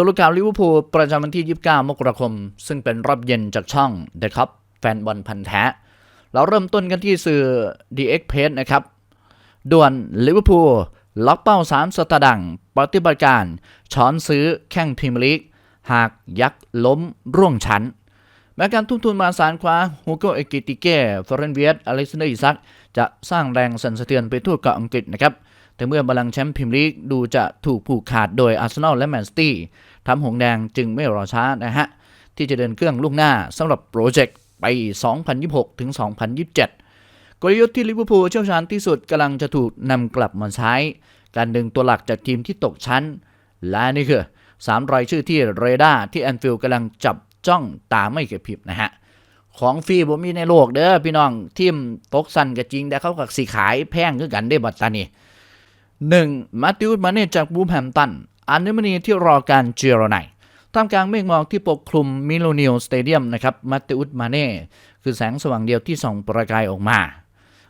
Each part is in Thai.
สรุปข่าวลิเวอร์พูลประจำวันที่ 29 มกราคม ซึ่งเป็นรอบเย็นจากช่อง The Cup แฟนบอลพันแท้ เราเริ่มต้นกันที่สื่อ The x p r e s s นะครับ ด่วนลิเวอร์พูลล็อกเป้า 3 สตาร์ดังปฏิบัติการ ช้อนซื้อแข่งพรีเมียร์ลีก หากยักษ์ล้มร่วงชั้นแม้การทุ่มทุนมาสารคว้าฮูโกเอกิติเก้ฟอเรนเวียตอเล็กซานเดอร์อิซักจะสร้างแรงสั่นสะเทือนไปทั่วเกาะอังกฤษนะครับ แต่เมื่อบอลลังก์แชมป์พรีเมียร์ลีกดูจะถูกผูกขาดโดยอาร์เซนอลและแมนซิตี้ทำหงแดงจึงไม่รอช้านะฮะ ที่จะเดินเครื่องล่วงหน้าสำหรับโปรเจกต์ไป 2026 ถึง 2027 กลยุทธ์ที่ลิเวอร์พูลเชี่ยวชาญที่สุดกำลังจะถูกนำกลับมาใช้ การดึงตัวหลักจากทีมที่ตกชั้น และนี่คือ3รายชื่อที่เรดาร์ที่แอนฟิลด์กำลังจับจ้องตาไม่กระพริบนะฮะของฟรีบ่มีในโลกเด้อพี่น้องทีมตกสันก็จริงแต่เขาก็สิขายแพงคือกันได้บัดตานี่ หนึ่งมาติอุสมาเน่จากบูมแฮมตัน อันนี้มันนีที่รอการเจรไนท่ามกลางเมฆหมอกที่ปกคลุมมิโลเนียลสเตเดียมนะครับมาติอุสมาเน่คือแสงสว่างเดียวที่ส่องประกายออกมา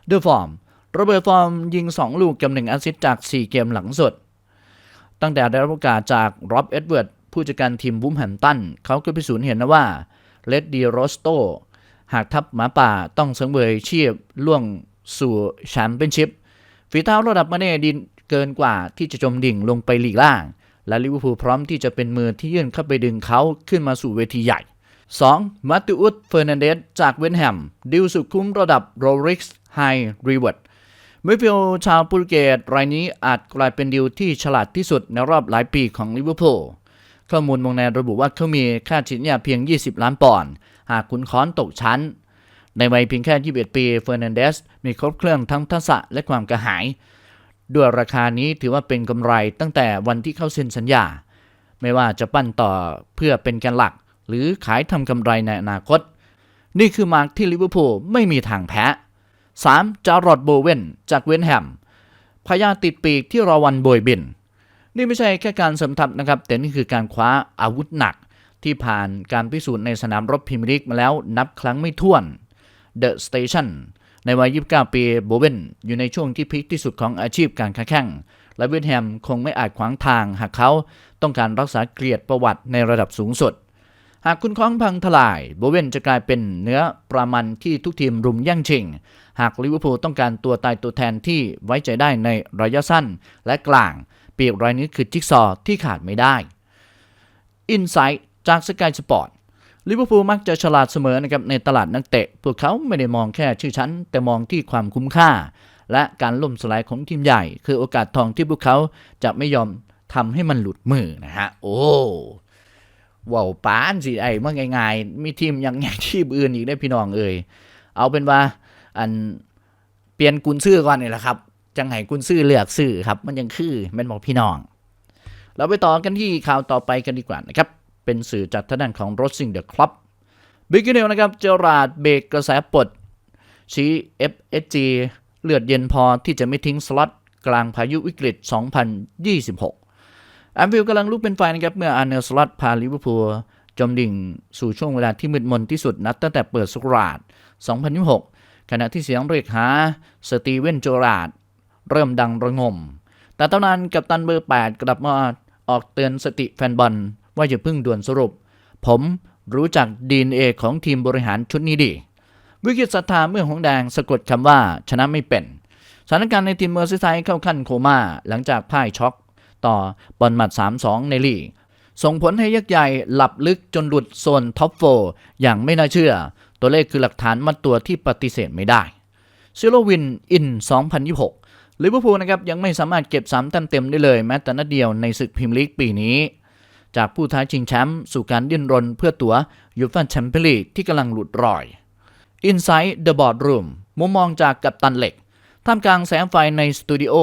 เดอฟอร์มโรเบิร์ตฟอร์มยิง 2 ลูกกับ1แอสซิสต์จาก 4 เกมหลังสุด ตั้งแต่ได้รับโอกาสจากร็อบเอ็ดเวิร์ดผู้จัดการทีมบูมแฮมตันเขาก็พิสูจน์เห็นนะว่าเลดดีโรสโตหากทัพหมาป่าต้องสังเวยชีพล่วงสู่แชมเปี้ยนชิพฝีเท้าระดับมาเน่ดิน เกินกว่าที่จะจมดิ่งลงไปหลีกล่าง และลิเวอร์พูลพร้อมที่จะเป็นมือที่ยื่นเข้าไปดึงเขาขึ้นมาสู่เวทีใหญ่ 2. มาติอุสเฟอร์นันเดสจากเวนแฮม ดิวสุดคุ้มระดับโรริกส์ไฮรีเวิร์ดมิดฟิลชาวโปรตุเกสรายนี้อาจกลายเป็นดิวที่ฉลาดที่สุดในรอบหลายปีของลิเวอร์พูลข้อมูลวงในระบุว่าเขามีค่าฉีดยาเพียง 20 ล้านปอนด์หากคุณค้อนตกชั้น ในวัยเพียงแค่ 21 ปี เฟอร์นันเดสมีครบเครื่องทั้งทักษะและความกระหาย ด้วยราคานี้ถือว่าเป็นกำไรตั้งแต่วันที่เข้าเซ็นสัญญา ไม่ว่าจะปั้นต่อเพื่อเป็นแกนหลัก หรือขายทำกำไรในอนาคต นี่คือมาร์กที่ลิเวอร์พูลไม่มีทางแพ้ 3. จารอดโบเวนจากเวนแฮมพยาติดปีกที่รอวันโบยบิน นี่ไม่ใช่แค่การสมทัพนะครับ แต่นี่คือการคว้าอาวุธหนัก ที่ผ่านการพิสูจน์ในสนามรบพรีเมียร์ลีกมาแล้วนับครั้งไม่ถ้วน The Station ในวัย 29 ปีโบเวนอยู่ในช่วงที่พีคที่สุดของอาชีพการค้าแข่ง และเวนแฮมคงไม่อาจขวางทางหากเขาต้องการรักษาเกียรติประวัติในระดับสูงสุด หากคุณคล้องพังทลายโบเวนจะกลายเป็นเนื้อประมันที่ทุกทีมรุมแย่งชิง หากลิเวอร์พูลต้องการตัวตายตัวแทนที่ไว้ใจได้ในระยะสั้นและกลางปีกรายนี้คือจิ๊กซอว์ที่ขาดไม่ได้อินไซต์จากสกายสปอร์ต ลิเวอร์พูลมักจะฉลาดเสมอนะครับในตลาดนักเตะ พวกเขาไม่ได้มองแค่ชื่อชั้น แต่มองที่ความคุ้มค่า และการล่มสลายของทีมใหญ่ คือโอกาสทองที่พวกเขาจะไม่ยอมทำให้มันหลุดมือนะฮะ โอ้ว้าวป้านสิไอ้เมื่อง่ายๆมีทีมยังยังทีมอื่นอีกได้พี่น้องเอ่ยเอาเป็นว่าอันเปลี่ยนกุนซื้อก่อนนี่แหละครับ จังไห้กุนซื้อเลือกซื้อครับ มันยังคือแม่นบอกพี่น้อง เราไปต่อกันที่ข่าวต่อไปกันดีกว่านะครับ เป็นสื่อจากทางด้านของรถซิงเดอะคลับบิ๊กเนลนะครับเจอราดเบรกกระแสปลดชี้ FSG เลือดเย็นพอที่จะไม่ทิ้งสล็อตกลางพายุวิกฤต 2026 แอมฟิลกำลังลุกเป็นไฟนะครับ เมื่ออาร์เนลสล็อตพาลิเวอร์พูลจมดิ่งสู่ช่วงเวลาที่มืดมนที่สุดนับตั้งแต่เปิดสกราด2026 ขณะที่เสียงเรียกหาสตีเวนโจราดเริ่มดังระงม แต่ตอนนั้นกัปตันเบอร์ 8 กลับมาออกเตือนสติแฟนบอล ว่าอย่าเพิ่งด่วนสรุป ผมรู้จักดีเอของทีมบริหารชุดนี้ดี วิกฤตศรัทธาเมื่อหงแดงสะกดคำว่าชนะไม่เป็น สถานการณ์ในทีมเมอร์ซีไซเข้าขั้นโคม่าหลังจากพ่ายช็อก ต่อบอลหมัด 3-2 ในลีกส่งผลให้ยักษ์ใหญ่หลับลึกจนหลุดโซนท็อปโฟอย่างไม่น่าเชื่อ ตัวเลขคือหลักฐานมัดตัวที่ปฏิเสธไม่ได้ซิโลวินอิน 2026ลิเวอร์พูลนะครับยังไม่สามารถเก็บ3แต้มเต็มได้เลยแม้แต่นัดเดียวในศึกพรีเมียร์ลีกปีนี้ จากผู้ท้าชิงแชมป์สู่การดิ้นรนเพื่อตั๋วยูฟ่าแชมเปี้ยนลีกที่กำลังหลุดรอย Inside the Boardroom มุมมองจากกัปตันเหล็ก ท่ามกลางแสงไฟในสตูดิโอ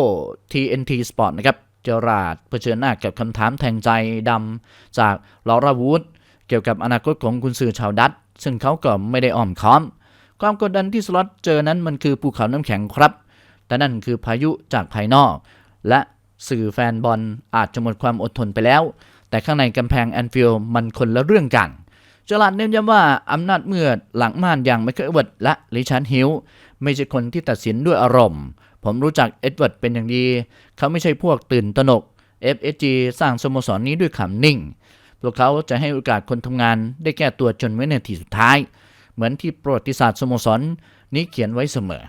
TNT Sport นะครับเจอราดเผชิญหน้ากับคำถามแทงใจดำจากลอราวูดเกี่ยวกับอนาคตของคุณสื่อชาวดัตช์ซึ่งเขาก็ไม่ได้อ้อมค้อม ความกดดันที่สล็อตเจอนั้นมันคือภูเขาน้ำแข็งครับ แต่นั่นคือพายุจากภายนอก และสื่อแฟนบอลอาจจะหมดความอดทนไปแล้ว แต่ข้างในกำแพงแอนฟิลด์มันคนละเรื่องกันจลาดเน้นย้ำว่าอำนาจเมื่อหลังม่านอย่างไมเคิลเอ็ดเวิร์ดและริชาร์ดฮิลไม่ใช่คนที่ตัดสินด้วยอารมณ์ ผมรู้จักเอ็ดเวิร์ดเป็นอย่างดี เขาไม่ใช่พวกตื่นตระหนก FSG สร้างสโมสรนนี้ด้วยขำนิ่ง พวกเขาจะให้โอกาสคนทำงานได้แก้ตัวจนว้ในทีสุดท้าย เหมือนที่ประวัติศาสตร์สโมสรนี้เขียนไว้เสมอ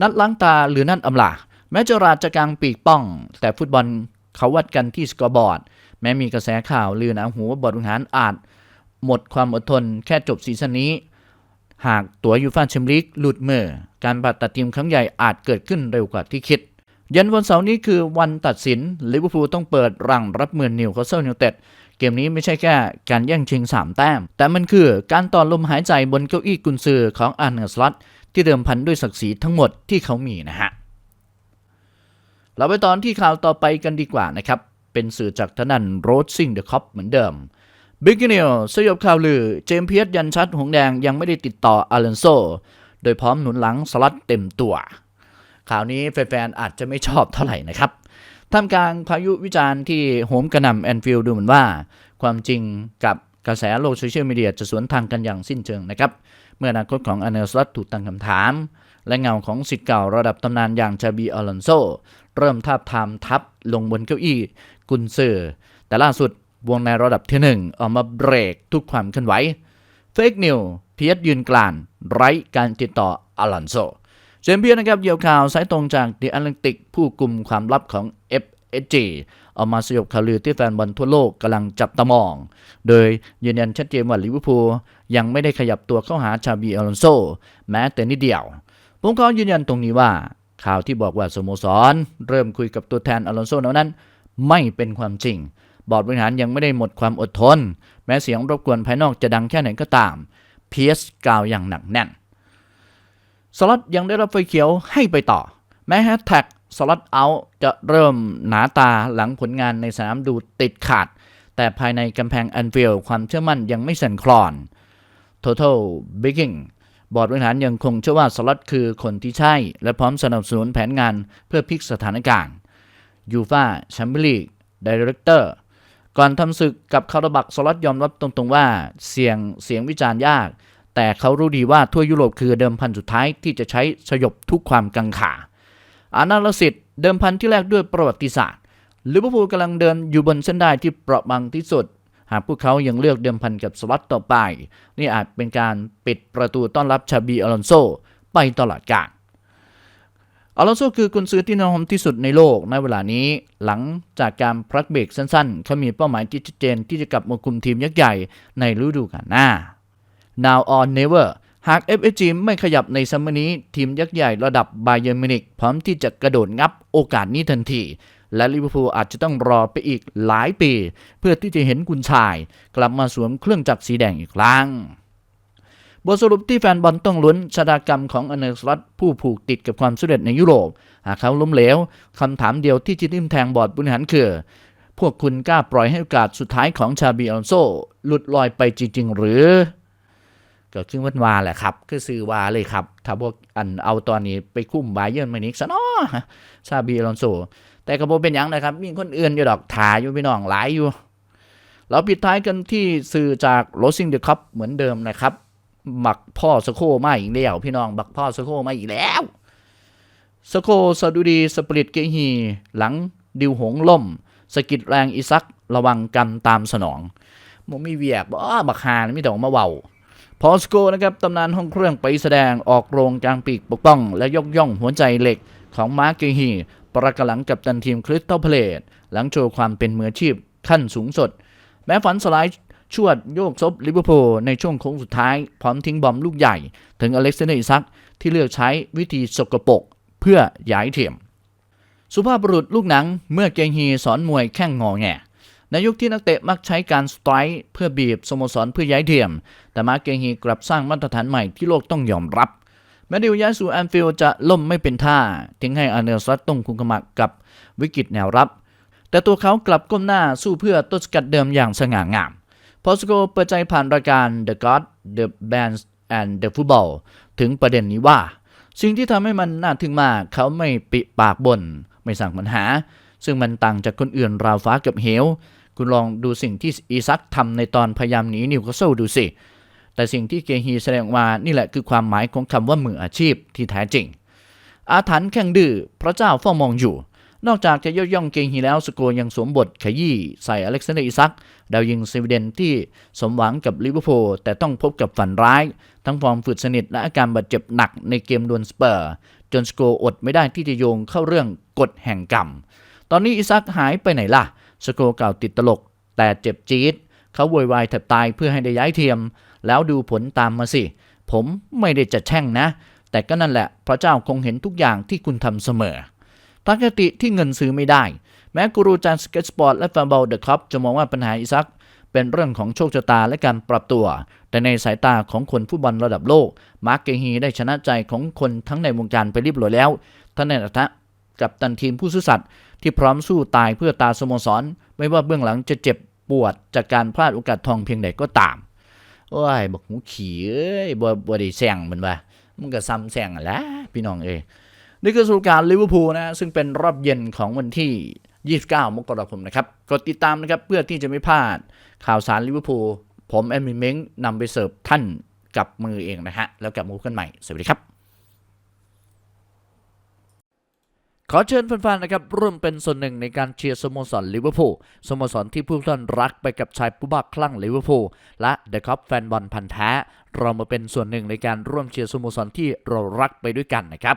นัดล้างตาหรือนัดอำลาแม้จะราชกลางปีกป้อง แต่ฟุตบอลเขาวัดกันที่สกอร์บอร์ด แม้มีกระแสข่าวลือหนาหูว่าบอร์ดบริหารอาจ หมดความอดทนแค่จบซีซั่นนี้ หากตัวยูฟ่าแชมเปี้ยนลีกหลุดมือการผ่าตัดทีมครั้งใหญ่อาจเกิดขึ้นเร็วกว่าที่คิดเย็นวันเสาร์นี้คือวันตัดสินลิเวอร์พูลต้องเปิดรังรับมือนิวคาสเซิลยูไนเต็ดเกมนี้ไม่ใช่แค่การแย่งชิง 3 แต้ม แต่มันคือการต่อลมหายใจบนเก้าอี้กุนซือของอาร์เนสล็ตที่เดิมพันด้วยศักดิ์ศรีทั้งหมดที่เขามีนะฮะ เราไปตอนที่ข่าวต่อไปกันดีกว่านะครับ เป็นสื่อจากทางด้านโรดซิงเดอะคอปเหมือนเดิมบิ๊กเนียลสยบข่าวลือ เจมส์เพียสยันชัดหงแดงยังไม่ได้ติดต่ออาเลนโซ โดยพร้อมหนุนหลังสลัดเต็มตัว ข่าวนี้แฟนๆ อาจจะไม่ชอบเท่าไหร่นะครับท่ามกลางพายุวิจารณ์ที่โหมกระหน่ำแอนฟิลด์ดูเหมือนว่า ความจริงกับกระแสโลกโซเชียลมีเดียจะสวนทางกันอย่างสิ้นเชิงนะครับ เมื่ออนาคตของอเนลสลัตถูกตั้งคำถาม และเงาของสิทธิ์เก่าระดับตำนานอย่างชาบีอลอนโซ เริ่มทาบทามทับลงบนเก้าอี้ กุนซือ แต่ล่าสุดวงในระดับที่หนึ่งออกมาเบรกทุกความเคลื่อนไหวเฟกนิวเพียสยืนกลาน ไร้การติดต่ออลอนโซเจมเพียร์นะครับเดี่ยวข่าวสายตรงจาก The Atlantic ผู้กลุ่มความลับของ FSG ออกมาสยบข่าวลือที่แฟนบอลทั่วโลกกำลังจับตามอง โดยยืนยันชัดเจนว่าลิเวอร์พูลยังไม่ได้ขยับตัวเข้าหาชาบีอลอนโซแม้แต่นิดเดียว ผมขอยืนยันตรงนี้ว่าข่าวที่บอกว่าสโมสร เริ่มคุยกับตัวแทนอลอนโซนั้น ไม่เป็นความจริง บอร์ดบริหารยังไม่ได้หมดความอดทน แม้เสียงรบกวนภายนอกจะดังแค่ไหนก็ตามเพียสกล่าวอย่างหนักแน่นสล็อตยังได้รับไฟเขียวให้ไปต่อ แม้แฮชแท็กสล็อตเอาจะเริ่มหนาตาหลังผลงานในสนามดูติดขาด แต่ภายในกำแพงอันฟิลความเชื่อมั่นยังไม่สั่นคลอน Total b i g g i n g บอร์ดบริหารยังคงเชื่อว่าสล็อตคือคนที่ใช่ และพร้อมสนับสนุนแผนงานเพื่อพลิกสถานการณ์ ยูฟาแชมเปี้ยนลีกดีเรคเตอร์ก่อนทำศึกกับคาราบักสล็อตยอมรับตรงๆว่าเสียงเสียงวิจารณ์ยาก แต่เขารู้ดีว่าทั่วยุโรปคือเดิมพันสุดท้ายที่จะใช้สยบทุกความกังขา อานาลสิตเดิมพันที่แรกด้วยประวัติศาสตร์ลิเวอร์พูลกำลังเดินอยู่บนเส้นได้ที่เปราะบางที่สุด หากพวกเขายังเลือกเดิมพันกับสล็อตต่อไป นี่อาจเป็นการปิดประตูต้อนรับชาบีอลอนโซไปตลอดกาล อลอนโซคือกุนซือที่นิยมที่สุดในโลกในเวลานี้ หลังจากการพักเบรกสั้นๆ เขามีเป้าหมายที่ชัดเจนที่จะกลับมาคุมทีมยักษ์ใหญ่ในฤดูกาลหน้า now or never หาก FSG ไม่ขยับในซัมเมอร์นี้ ทีมยักษ์ใหญ่ระดับบาเย r n มินิกพร้อมที่จะกระโดดงับโอกาสนี้ทันที และลิเวอร์พูลอาจจะต้องรอไปอีกหลายปี เพื่อที่จะเห็นกุนชาย กลับมาสวมเครื่องจักรสีแดงอีกครั้ง บทสรุปที่แฟนบอลต้องลุ้นชะตากรรมของอเนกสลัตผู้ผูกติดกับความสำเร็จในยุโรป หากเขาล้มเหลวคำถามเดียวที่จะทิ่มแทงบอร์ดบริหารคือ พวกคุณกล้าปล่อยให้โอกาสสุดท้ายของชาบีอลอนโซหลุดลอยไปจริง ๆ หรือก็คือวันวาแหละครับ คือซื้อวาเลยครับ ถ้าพวกอันเอาตอนนี้ไปคุ้มบาเยิร์นมานิกซะเนาะชาบีอลอนโซแต่กระโบเป็นยังนะครับ มีคนอื่นอยู่ดอกถ่ายอยู่พี่น้องหลายอยู่ เราปิดท้ายกันที่สื่อจากโรซิงเดอะคัพเหมือนเดิมนะครับ บักพ่อสโคมาอีกแล้วพี่น้องบักพ่อสโคมาอีกแล้วสโคสะดุดีสปริตเกฮี หลังดิวหงล่มสกิดแรงอีซักระวังกรรมตามสนองมมีเวียกบ่บักฮานี่มีแต่ออกมาเว้าพอสโกนะครับตำนานห้องเครื่องไปแสดงออกโรงกลางปีกปกป้อง และยกย่องหัวใจเหล็กของมาร์กเกฮีประกหลังกับตันทีมคริสตัลเพลตหลังโชว์ความเป็นมืออาชีพขั้นสูงสุดแม้ฝันสลาย ชวดโยกซบลิเวอร์พูลในช่วงโค้งสุดท้าย พร้อมทิ้งบอมลูกใหญ่ ถึงอเล็กซานเดอร์อิซักที่เลือกใช้วิธีสกปรกเพื่อย้ายเทียม สุภาพบุรุษลูกหนังเมื่อเกงฮีสอนมวยแข่งงอแงในยุคที่นักเตะมักใช้การสไตร์เพื่อบีบสโมสรเพื่อย้ายเทียม แต่มาเกงฮีกลับสร้างมาตรฐานใหม่ที่โลกต้องยอมรับแมดิวย้ายสู่แอนฟิลด์จะล่มไม่เป็นท่า ทิ้งให้อาร์เนลซัตต้องคุมขมักกับวิกฤตแนวรับ แต่ตัวเขากลับก้มหน้าสู้เพื่อต้นสกัดเดิมอย่างสง่างาม พอสโกเปิดใจผ่านรายการ The God The Bands and The Football ถึงประเด็นนี้ว่า สิ่งที่ทำให้มันน่าทึ่งมากเขาไม่ปิปากบน่นไม่สั่งปัญหา ซึ่งมันต่างจากคนอื่นราวฟ้ากับเหว คุณลองดูสิ่งที่อีซักทำในตอนพยายามหนีนิวคาสเซิลดูสิ แต่สิ่งที่เกฮีแสดงออกมานี่แหละคือความหมายของคำว่ามืออาชีพที่แท้จริง อาถรรพ์แข่งดื้อพระเจ้าเฝ้ามองอยู่ นอกจากจะยกย่องเกงฮีแล้วสโกยังสวมบทขยี้ใส่อเล็กซานเดอร์อิซักดาวยิงสวีเดนที่สมหวังกับลิเวอร์พูลแต่ต้องพบกับฝันร้าย ทั้งฟอร์มฝืดสนิทและอาการบาดเจ็บหนักในเกมดวลสเปอร์ จนสโกอดไม่ได้ที่จะโยงเข้าเรื่องกฎแห่งกรรม ตอนนี้อิซักหายไปไหนล่ะ สโกกล่าวติดตลก แต่เจ็บจี๊ดเขาโวยวายแทบตายเพื่อให้ได้ย้ายเทียม แล้วดูผลตามมาสิ ผมไม่ได้จะแช่งนะ แต่ก็นั่นแหละพระเจ้าคงเห็นทุกอย่างที่คุณทำเสมอ ทักคติที่เงินซื้อไม่ได้ แม้กูรูจานสเก็ตสปอร์ตและแฟนบอลเดอะคัพจะมองว่าปัญหาอิซักเป็นเรื่องของโชคชะตาและการปรับตัว แต่ในสายตาของคนฟุตบอลระดับโลก มาร์กเกฮีได้ชนะใจของคนทั้งในวงการไปเรียบร้อยแล้วท่านในฐานะกับตันทีมผู้ซื่อสัตย์ที่พร้อมสู้ตายเพื่อตาสโมสร ไม่ว่าเบื้องหลังจะเจ็บปวดจากการพลาดโอกาสทองเพียงใดก็ตาม โอ้ยบอกหูขี่เอ้ยบ่บ่ได้แซงมันว่ามันก็ซ้ำแซงอะแหละพี่น้องเอ้ย นี่คือสรุปการลิเวอร์พูลนะซึ่งเป็นรอบเย็นของวันที่ 29 มกราคมนะครับกดติดตามนะครับเพื่อที่จะไม่พลาดข่าวสารลิเวอร์พูลผมแอดมิเม้งนำไปเสิร์ฟท่านกับมือเองนะฮะ แล้วกลับมาพบกันใหม่ สวัสดีครับ ขอเชิญแฟนๆนะครับร่วมเป็นส่วนหนึ่งในการเชียร์สโมสรลิเวอร์พูลสโมสรที่ผู้ท่านรักไปกับชายผู้บ้าคลั่งลิเวอร์พูลและเดอะคัพแฟนบอลพันธ์แท้ เรามาเป็นส่วนหนึ่งในการร่วมเชียร์สโมสรที่เรารักไปด้วยกันนะครับ